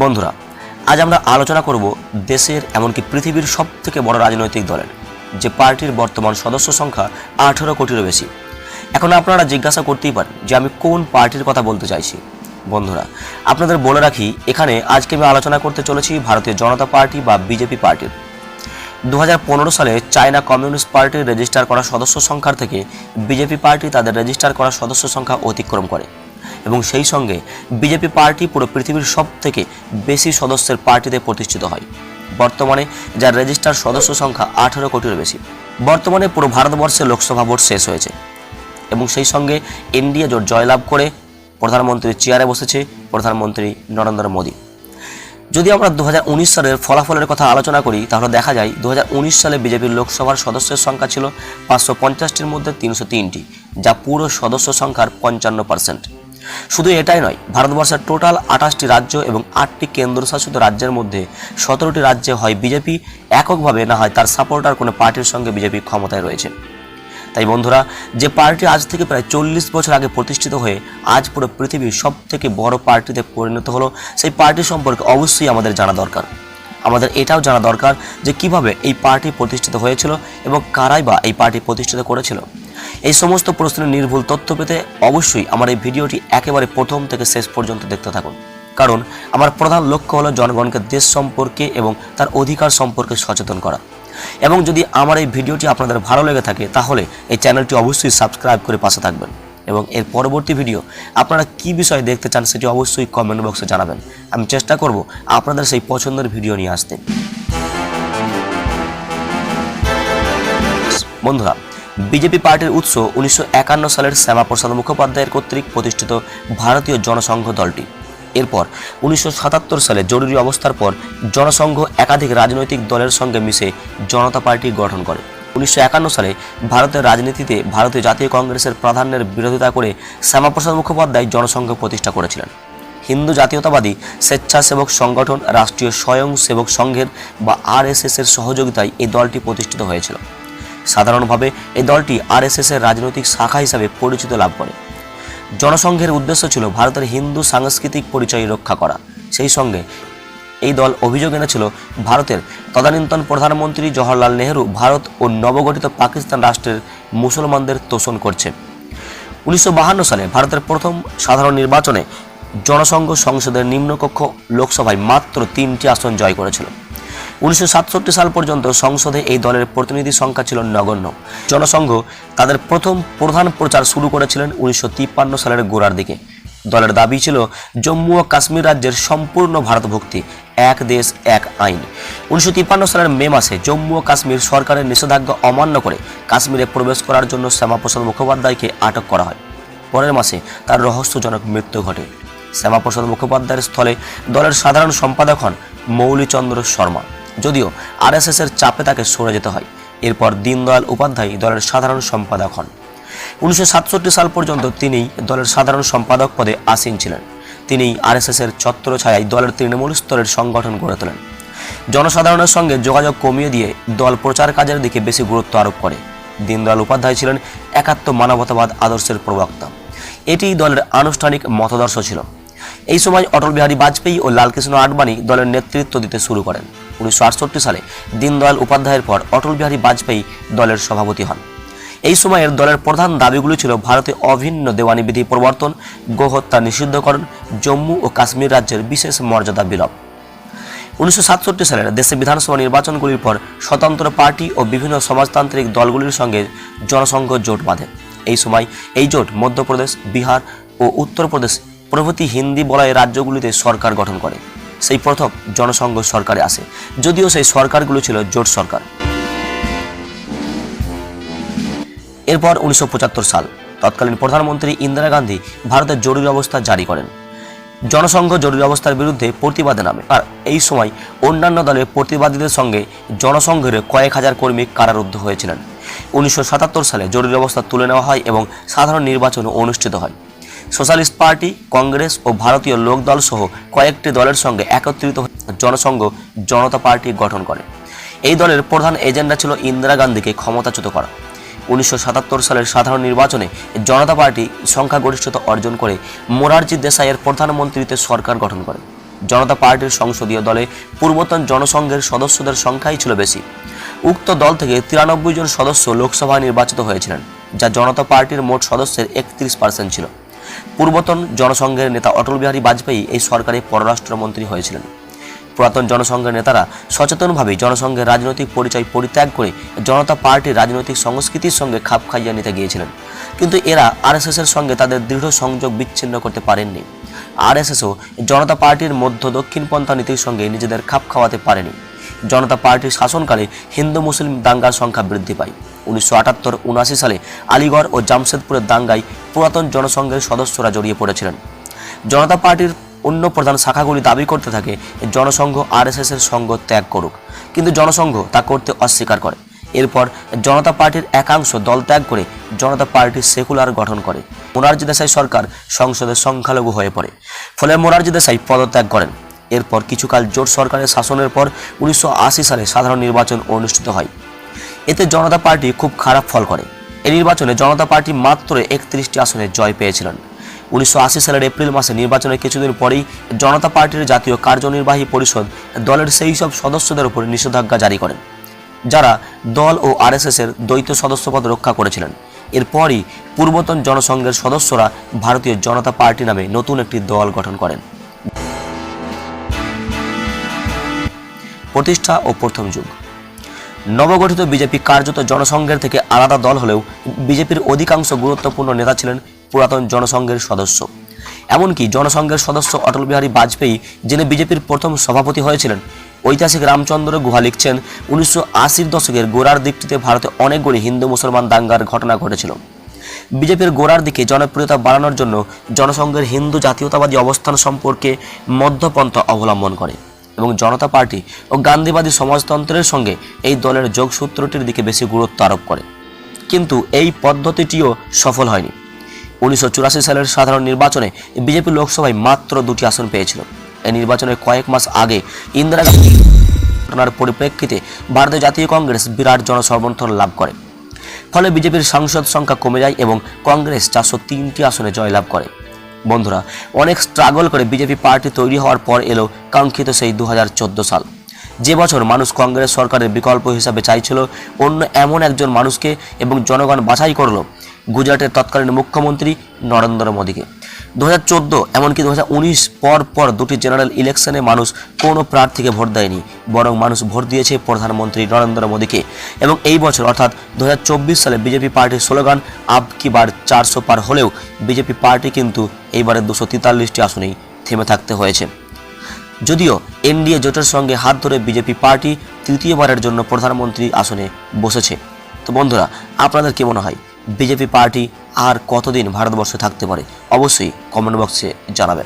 বন্ধুরা, আজ আমরা আলোচনা করব দেশের এমনকি পৃথিবীর সব থেকে বড় রাজনৈতিক দলের, যে পার্টির বর্তমান সদস্য সংখ্যা আঠেরো কোটিরও বেশি। এখন আপনারা জিজ্ঞাসা করতেই পারেন যে আমি কোন পার্টির কথা বলতে চাইছি। বন্ধুরা, আপনাদের বলে রাখি, এখানে আজকে আমি আলোচনা করতে চলেছি ভারতীয় জনতা পার্টি বা বিজেপি পার্টির। দু হাজার পনেরো সালে চায়না কমিউনিস্ট পার্টির রেজিস্টার করা সদস্য সংখ্যার থেকে বিজেপি পার্টি তাদের রেজিস্টার করা সদস্য সংখ্যা অতিক্রম করে। এবং সেই সঙ্গে বিজেপি পার্টি পুরো পৃথিবীর সব থেকে বেশি সদস্যের পার্টিতে প্রতিষ্ঠিত হয়। বর্তমানে যার রেজিস্টার সদস্য সংখ্যা আঠারো কোটির বেশি। বর্তমানে পুরো ভারতবর্ষে লোকসভা ভোট শেষ হয়েছে এবং সেই সঙ্গে এনডিএ জোট জয়লাভ করে প্রধানমন্ত্রীর চেয়ারে বসেছে প্রধানমন্ত্রী নরেন্দ্র মোদী। যদি আমরা দু হাজার উনিশ সালের ফলাফলের কথা আলোচনা করি, তাহলে দেখা যায় দু হাজার উনিশ সালে বিজেপির লোকসভার সদস্যের সংখ্যা ছিল পাঁচশো পঞ্চাশটির মধ্যে তিনশো তিনটি, যা পুরো সদস্য সংখ্যার পঞ্চান্ন পার্সেন্ট শুধু এটাই নয়, ভারতবর্ষের টোটাল আঠাশটি রাজ্য এবং আটটি কেন্দ্রশাসিত রাজ্যের মধ্যে সতেরোটি রাজ্যে হয় বিজেপি। এককভাবে না হয় তার সাপোর্টার কোনো পার্টির সঙ্গে বিজেপি ক্ষমতায় রয়েছে। তাই বন্ধুরা, যে পার্টি আজ থেকে প্রায় চল্লিশ বছর আগে প্রতিষ্ঠিত হয়ে আজ পুরো পৃথিবীর সব থেকে বড় পার্টিতে পরিণত হলো, সেই পার্টি সম্পর্কে অবশ্যই আমাদের জানা দরকার। আমাদের এটাও জানা দরকার যে কীভাবে এই পার্টি প্রতিষ্ঠিত হয়েছিল এবং কারাই বা এই পার্টি প্রতিষ্ঠিত করেছিল। এই সমস্ত প্রশ্নের নির্ভুল তথ্য পেতে অবশ্যই আমার এই ভিডিওটি একেবারে প্রথম থেকে শেষ পর্যন্ত দেখতে থাকুন। কারণ আমার প্রধান লক্ষ্য হলো জনগণকে দেশ সম্পর্কে এবং তার অধিকার সম্পর্কে সচেতন করা। এবং যদি আমার এই ভিডিওটি আপনাদের ভালো লেগে থাকে, তাহলে এই চ্যানেলটি অবশ্যই সাবস্ক্রাইব করে পাশে থাকবেন। এবং এর পরবর্তী ভিডিও, আপনারা কি বিষয়ে দেখতে চান সেটি অবশ্যই কমেন্ট বক্সে জানাবেন। আমি চেষ্টা করব আপনাদের সেই পছন্দের ভিডিও নিয়ে আসতে। বন্ধুরা বিজেপি পার্টির উৎস উনিশশো একান্ন সালের শ্যামাপ্রসাদ মুখোপাধ্যায়ের কর্তৃক প্রতিষ্ঠিত ভারতীয় জনসংঘ দলটি। এরপর উনিশশো সাতাত্তর সালে জরুরি অবস্থার পর জনসংঘ একাধিক রাজনৈতিক দলের সঙ্গে মিশে জনতা পার্টি গঠন করে। উনিশশো একান্ন সালে ভারতের রাজনীতিতে ভারতীয় জাতীয় কংগ্রেসের প্রাধান্যের বিরোধিতা করে শ্যামাপ্রসাদ মুখোপাধ্যায় জনসংঘ প্রতিষ্ঠা করেছিলেন। হিন্দু জাতীয়তাবাদী স্বেচ্ছাসেবক সংগঠন, রাষ্ট্রীয় স্বয়ংসেবক সংঘের বা আরএসএস এর সহযোগিতায় এই দলটি প্রতিষ্ঠিত হয়েছিল। সাধারণভাবে এই দলটি আরএসএস এর রাজনৈতিক শাখা হিসাবে পরিচিত লাভ করে। জনসংঘের উদ্দেশ্য ছিল ভারতের হিন্দু সাংস্কৃতিক পরিচয় রক্ষা করা। সেই সঙ্গে এই দল অভিযোগ এনেছিল ভারতের তদানীন্তন প্রধানমন্ত্রী জওহরলাল নেহরু ভারত ও নবগঠিত পাকিস্তান রাষ্ট্রের মুসলমানদের তোষণ করছে। উনিশশো সালে ভারতের প্রথম সাধারণ নির্বাচনে জনসংঘ সংসদের নিম্নকক্ষ লোকসভায় মাত্র তিনটি আসন জয় করেছিল। উনিশশো সাতষট্টি সাল পর্যন্ত সংসদে এই দলের প্রতিনিধি সংখ্যা ছিল নগণ্য। জনসংঘ তাদের প্রথম প্রধান প্রচার শুরু করেছিলেন উনিশশো তিপ্পান্ন সালের গোড়ার দিকে। দলের দাবি ছিল, জম্মু ও কাশ্মীর রাজ্যের সম্পূর্ণ ভারতভুক্তি, এক দেশ, এক আইন। উনিশশো তিপ্পান্ন সালের মে মাসে জম্মু ও কাশ্মীর সরকারের নিষেধাজ্ঞা অমান্য করে কাশ্মীরে প্রবেশ করার জন্য শ্যামাপ্রসাদ মুখোপাধ্যায়কে আটক করা হয়। পরের মাসে তার রহস্যজনক মৃত্যু ঘটে। শ্যামাপ্রসাদ মুখোপাধ্যায়ের স্থলে দলের সাধারণ সম্পাদক হন মৌলিচন্দ্র শর্মা। যদিও আরএসএস এর চাপে তাকে সরে যেতে হয়। এরপর দীনদয়াল উপাধ্যায় দলের সাধারণ সম্পাদক হন। উনিশশো সাতষট্টি সাল পর্যন্ত তিনি দলের সাধারণ সম্পাদক পদে আসীন ছিলেন। তিনি আরএসএস এর ছত্র ছায়ায় দলের তৃণমূল স্তরের সংগঠন গড়ে তোলেন। জনসাধারণের সঙ্গে যোগাযোগ কমিয়ে দিয়ে দল প্রচার কাজের দিকে বেশি গুরুত্ব আরোপ করে। দীনদয়াল উপাধ্যায় ছিলেন একাত্ম মানবতাবাদ আদর্শের প্রবক্তা। এটি দলের আনুষ্ঠানিক মতাদর্শ ছিল। এই সময় অটল বিহারী বাজপেয়ী ও লালকৃষ্ণ আডবাণী দলের নেতৃত্ব দিতে শুরু করেন। উনিশশো সালে দীনদয়াল উপাধ্যায়ের পর অটল বিহারী বাজপেয়ী দলের সভাপতি হন। এই সময়ের দলের প্রধান দাবিগুলি ছিল ভারতে অভিন্ন দেওয়ানি বিধি প্রবর্তন, গোহত্যা নিষিদ্ধকরণ, জম্মু ও কাশ্মীর রাজ্যের বিশেষ মর্যাদা বিলোপ। উনিশশো সালের দেশে বিধানসভা নির্বাচনগুলির পর স্বতন্ত্র পার্টি ও বিভিন্ন সমাজতান্ত্রিক দলগুলির সঙ্গে জনসংঘ জোট বাঁধে। এই সময় এই জোট মধ্যপ্রদেশ, বিহার ও উত্তরপ্রদেশ প্রভৃতি হিন্দি বলয় রাজ্যগুলিতে সরকার গঠন করে। সেই প্রথম জনসংঘ সরকারে আসে যদিও সেই সরকারগুলো ছিল জোট সরকার। এরপর উনিশশো পঁচাত্তর সাল তৎকালীন প্রধানমন্ত্রী ইন্দিরা গান্ধী ভারতের জরুরি অবস্থা জারি করেন। জনসংঘ জরুরি অবস্থার বিরুদ্ধে প্রতিবাদে নামে। আর এই সময় অন্যান্য দলের প্রতিবাদীদের সঙ্গে জনসংঘের কয়েক হাজার কর্মী কারারুদ্ধ হয়েছিলেন। উনিশশো সাতাত্তর সালে জরুরি অবস্থা তুলে নেওয়া হয় এবং সাধারণ নির্বাচন অনুষ্ঠিত হয়। সোশ্যালিস্ট পার্টি, কংগ্রেস ও ভারতীয় লোকদল সহ কয়েকটি দলের সঙ্গে একত্রিত জনসংঘ, জনতা পার্টি গঠন করে। এই দলের প্রধান এজেন্ডা ছিল ইন্দিরা গান্ধীকে ক্ষমতাচ্যুত করা। উনিশশো সাতাত্তর সালের সাধারণ নির্বাচনে জনতা পার্টি সংখ্যাগরিষ্ঠতা অর্জন করে মোরারজি দেশাইয়ের প্রধানমন্ত্রীতে সরকার গঠন করে। জনতা পার্টির সংসদীয় দলে পূর্বতন জনসংঘের সদস্যদের সংখ্যাই ছিল বেশি। উক্ত দল থেকে তিরানব্বই জন সদস্য লোকসভায় নির্বাচিত হয়েছিলেন, যা জনতা পার্টির মোট সদস্যের একত্রিশ পার্সেন্ট ছিল। পূর্বতন জনসংঘের নেতা অটল বিহারী বাজপেয়ী এই সরকারে পররাষ্ট্রমন্ত্রী হয়েছিলেন। পুরাতন জনসংঘের নেতারা সচেতনভাবে জনসংঘের রাজনৈতিক পরিচয় পরিত্যাগ করে জনতা পার্টির রাজনৈতিক সংস্কৃতির সঙ্গে খাপ খাইয়ে নিতে গিয়েছিলেন। কিন্তু এরা আরএসএস এর সঙ্গে তাদের দৃঢ় সংযোগ বিচ্ছিন্ন করতে পারেননি। আরএসএসও জনতা পার্টির মধ্য দক্ষিণপন্থা নীতির সঙ্গে নিজেদের খাপ খাওয়াতে পারেনি। জনতা পার্টির শাসনকালে হিন্দু মুসলিম দাঙ্গার সংখ্যা বৃদ্ধি পায়। উনিশশো আটাত্তর উনআশি সালে আলিগড় ও জামশেদপুরের দাঙ্গায় পুরাতন জনসংঘের সদস্যরা জড়িয়ে পড়েছিলেন। জনতা পার্টির অন্য প্রধান শাখাগুলি দাবি করতে থাকে, জনসংঘ আরএসএস এর সঙ্গ ত্যাগ করুক। কিন্তু জনসংঘ তা করতে অস্বীকার করে। এরপর জনতা পার্টির একাংশ দল ত্যাগ করে জনতা পার্টি সেকুলার গঠন করে। মোরারজি দেশাই সরকার সংসদের সংখ্যালঘু হয়ে পড়ে। ফলে মোরারজি দেশাই পদত্যাগ করেন। এরপর কিছুকাল জোট সরকারের শাসনের পর উনিশশো আশি সালে সাধারণ নির্বাচন অনুষ্ঠিত হয়। এতে জনতা পার্টি খুব খারাপ ফল করে। এই নির্বাচনে জনতা পার্টি মাত্র একত্রিশটি আসনে জয় পেয়েছিলেন। উনিশশো আশি সালের এপ্রিল মাসে নির্বাচনের কিছুদিন পরেই জনতা পার্টির জাতীয় কার্যনির্বাহী পরিষদ দলের সেই সব সদস্যদের উপর নিষেধাজ্ঞা জারি করেন, যারা দল ও আরএসএস এর দ্বৈত সদস্যপদ রক্ষা করেছিলেন। এরপরই পূর্বতন জনসংঘের সদস্যরা ভারতীয় জনতা পার্টি নামে নতুন একটি দল গঠন করেন। প্রতিষ্ঠা ও প্রথম যুগ। নবগঠিত বিজেপি কার্যত জনসংঘের থেকে আলাদা দল হলেও বিজেপির অধিকাংশ গুরুত্বপূর্ণ নেতা ছিলেন পুরাতন জনসংঘের সদস্য। এমনকি জনসংঘের সদস্য অটল বিহারী বাজপেয়ী, যিনি বিজেপির প্রথম সভাপতি হয়েছিলেন, ঐতিহাসিক রামচন্দ্র গুহা লিখছেন, উনিশশো আশির দশকের গোড়ার দিকটিতে ভারতে অনেকগুলি হিন্দু মুসলমান দাঙ্গার ঘটনা ঘটেছিল। বিজেপির গোড়ার দিকে জনপ্রিয়তা বাড়ানোর জন্য জনসংঘের হিন্দু জাতীয়তাবাদী অবস্থান সম্পর্কে মধ্যপন্থা অবলম্বন করে। এবং জনতা পার্টি ও গান্ধীবাদী সমাজতন্ত্রের সঙ্গে এই দলের যোগসূত্রটির দিকে বেশি গুরুত্ব আরোপ করে। কিন্তু এই পদ্ধতিটিও সফল হয়নি। উনিশশো চুরাশি সালের সাধারণ নির্বাচনে বিজেপি লোকসভায় মাত্র দুটি আসন পেয়েছিল। এই নির্বাচনের কয়েক মাস আগে ইন্দিরা গান্ধী ঘটনার পরিপ্রেক্ষিতে ভারতীয় জাতীয় কংগ্রেস বিরাট জনসমর্থন লাভ করে। ফলে বিজেপির সাংসদ সংখ্যা কমে যায় এবং কংগ্রেস চারশো তিনটি আসনে জয়লাভ করে। বন্ধুরা, অনেক স্ট্রাগল করে বিজেপি পার্টি তৈরি হওয়ার পর এলো কাঙ্ক্ষিত সেই দু হাজার চোদ্দ সাল। যে বছর মানুষ কংগ্রেস সরকারের বিকল্প হিসাবে চাইছিল, অন্য এমন একজন মানুষকে এবং জনগণ বাছাই করল গুজরাটের তৎকালীন মুখ্যমন্ত্রী নরেন্দ্র মোদীকে। দু হাজার চোদ্দ, এমনকি দু হাজার উনিশ পর পর দুটি জেনারেল ইলেকশনে মানুষ কোনো প্রার্থীকে ভোট দেয়নি, বরং মানুষ ভোট দিয়েছে প্রধানমন্ত্রী নরেন্দ্র মোদীকে। এবং এই বছর অর্থাৎ দু হাজার চব্বিশ সালে বিজেপি পার্টির স্লোগান, আব কি বার চারশো পার হলেও বিজেপি পার্টি কিন্তু এইবারে দুশো তেতাল্লিশটি আসনেই থেমে থাকতে হয়েছে। যদিও এনডিএ জোটের সঙ্গে হাত ধরে বিজেপি পার্টি তৃতীয়বারের জন্য প্রধানমন্ত্রী আসনে বসেছে। তো বন্ধুরা, আপনাদের কি মনে হয়, বিজেপি পার্টি আর কতদিন ভারতবর্ষে থাকতে পারে? অবশ্যই কমেন্ট বক্সে জানাবেন।